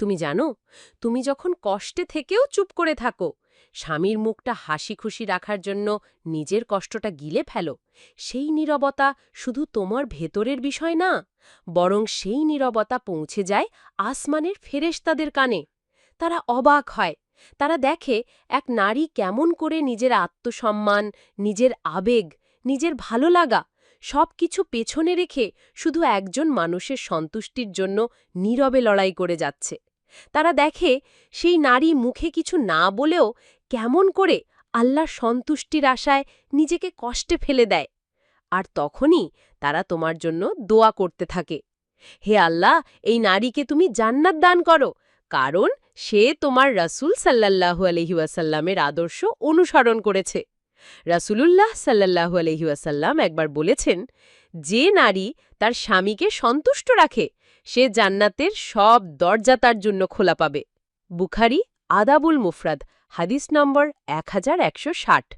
তুমি জানো, তুমি যখন কষ্টে থেকেও চুপ করে থাকো, স্বামীর মুখটা হাসি খুশি রাখার জন্য নিজের কষ্টটা গিলে ফেলো। সেই নীরবতা শুধু তোমার ভেতরের বিষয় না, বরং সেই নীরবতা পৌঁছে যায় আসমানের ফেরেশতাদের কানে। তারা অবাক হয়, তারা দেখে এক নারী কেমন করে নিজের আত্মসম্মান, নিজের আবেগ, নিজের ভালো লাগা সব কিছু পেছনে রেখে শুধু একজন মানুষের সন্তুষ্টির জন্য নীরবে লড়াই করে যাচ্ছে। তারা দেখে সেই নারী মুখে কিছু না বলেও কেমন করে আল্লাহর সন্তুষ্টির আশায় নিজেকে কষ্টে ফেলে দেয়। আর তখনই তারা তোমার জন্য দোয়া করতে থাকে। হে আল্লাহ, এই নারীকে তুমি জান্নাত দান করো, কারণ সে তোমার রাসূল সাল্লাল্লাহু আলহি ওয়াসাল্লামের আদর্শ অনুসরণ করেছে। রাসূলুল্লাহ সাল্লাল্লাহু আলহি ওয়াসাল্লাম একবার বলেছেন, যে নারী তার স্বামীকে সন্তুষ্ট রাখে সে জান্নাতের সব দরজা তার জন্য খোলা পাবে। বুখারি, আদাবুল মুফরাদ, হাদিস নম্বর এক হাজার একশো ষাট।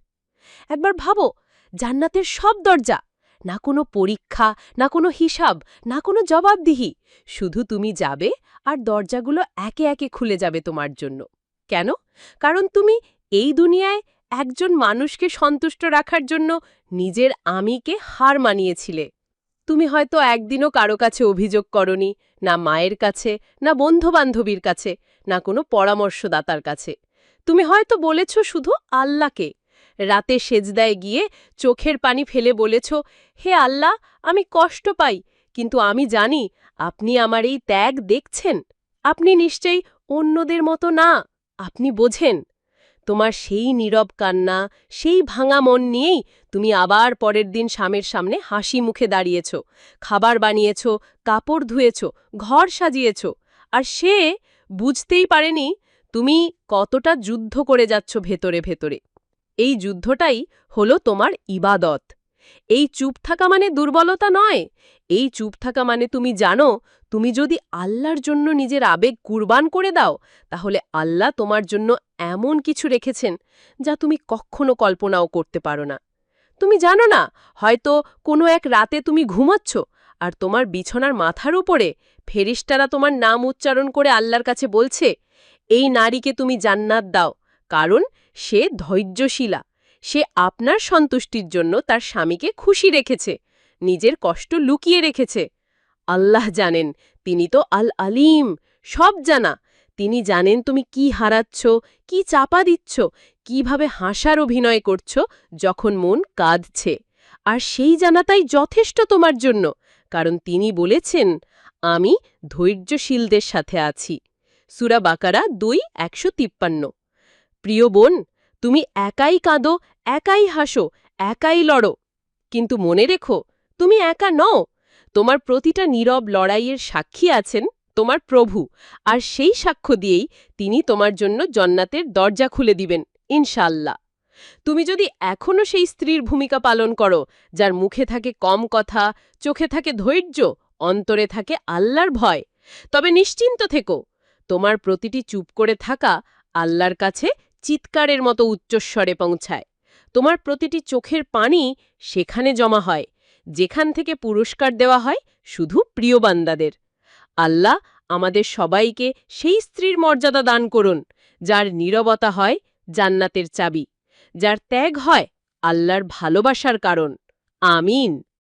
একবার ভাবো, জান্নাতের সব দরজা, না কোনো পরীক্ষা, না কোনো হিসাব, না কোনো জবাবদিহি, শুধু তুমি যাবে আর দরজাগুলো একে একে খুলে যাবে তোমার জন্য। কেন? কারণ তুমি এই দুনিয়ায় একজন মানুষকে সন্তুষ্ট রাখার জন্য নিজের আমিকে হার মানিয়েছিলে। তুমি হয়তো একদিনও কারও কাছে অভিযোগ করনি, না মায়ের কাছে, না বন্ধুবান্ধবীর কাছে, না কোনো পরামর্শদাতার কাছে। তুমি হয়তো বলেছ শুধু আল্লাহকে। রাতে সেজদায় গিয়ে চোখের পানি ফেলে বলেছ, হে আল্লাহ, আমি কষ্ট পাই, কিন্তু আমি জানি আপনি আমার এই ত্যাগ দেখছেন। আপনি নিশ্চয়ই অন্যদের মতো না, আপনি বোঝেন। তোমার সেই নীরব কান্না, সেই ভাঙা মন নিয়েই তুমি আবার পরের দিন স্বামীর সামনে হাসি মুখে দাঁড়িয়েছ। খাবার বানিয়েছ, কাপড় ধুয়েছ, ঘর সাজিয়েছ। আর সে বুঝতেই পারেনি তুমি কতটা যুদ্ধ করে যাচ্ছ ভেতরে ভেতরে। এই যুদ্ধটাই হলো তোমার ইবাদত। এই চুপ থাকা মানে দুর্বলতা নয়। এই চুপ থাকা মানে তুমি জানো, তুমি যদি আল্লাহর জন্য নিজের আবেগ কুরবান করে দাও, তাহলে আল্লাহ তোমার জন্য এমন কিছু রেখেছেন যা তুমি কখনো কল্পনাও করতে পারো না। তুমি জানো না, হয়তো কোনো এক রাতে তুমি ঘুমাচ্ছ আর তোমার বিছনার মাথার উপরে ফেরিস্টারা তোমার নাম উচ্চারণ করে আল্লাহর কাছে বলছে, এই নারীকে তুমি জান্নাত দাও, কারণ সে ধৈর্যশীলা। সে আপনার সন্তুষ্টির জন্য তার স্বামীকে খুশি রেখেছে, নিজের কষ্ট লুকিয়ে রেখেছে। আল্লাহ জানেন, তিনি তো আল আলিম, সব জানা। তিনি জানেন তুমি কি হারাচ্ছ, কি চাপা দিচ্ছ, কীভাবে হাসার অভিনয় করছ যখন মন কাঁদছে। আর সেই জানাতাই যথেষ্ট তোমার জন্য, কারণ তিনি বলেছেন, আমি ধৈর্যশীলদের সাথে আছি। সুরা বাকারা দুই একশো প্রিয় বোন তুমি একাই কাঁদো, একাই হাসো, একাই লড়ো। কিন্তু মনে রেখো, তুমি একা নও। তোমার প্রতিটা নীরব লড়াইয়ের সাক্ষী আছেন তোমার প্রভু, আর সেই সাক্ষ্য দিয়েই তিনি তোমার জন্য জন্নাতের দরজা খুলে দিবেন ইনশাল্লাহ তুমি যদি এখনও সেই স্ত্রীর ভূমিকা পালন করো, যার মুখে থাকে কম কথা, চোখে থাকে ধৈর্য, অন্তরে থাকে আল্লাহর ভয়, তবে নিশ্চিন্ত থেকো, তোমার প্রতিটি চুপ করে থাকা আল্লাহর কাছে চিৎকারের মতো উচ্চস্বরে পৌঁছায়। তোমার প্রতিটি চোখের পানি সেখানে জমা হয়। যেখান থেকে পুরস্কার দেওয়া হয় শুধু প্রিয় বান্দাদের। আল্লাহ আমাদের সবাইকে সেই স্ত্রীর মর্যাদা দান করুন, যার নীরবতা হয় জান্নাতের চাবি। যার ত্যাগ হয় আল্লাহর ভালোবাসার কারণ। আমিন।